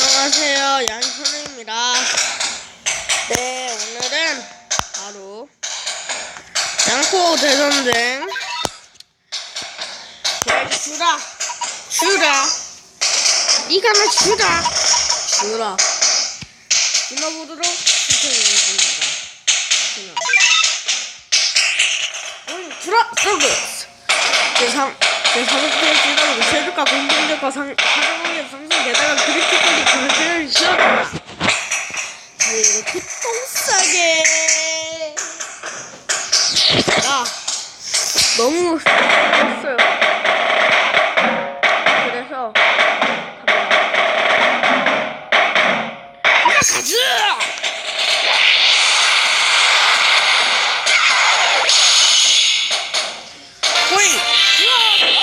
안녕하세요 양현우입니다 네 오늘은 바로 양코 대전쟁 네, 주라 주라 니가 나 주라 주라 지나보도록 시청해주겠습니다 오늘 주라 서비스 제3 제 3회 지나고 세력과 공동력과 상, 그리스 똥싸게. 야, 너무 했어요. 그래서 가자. 호잉.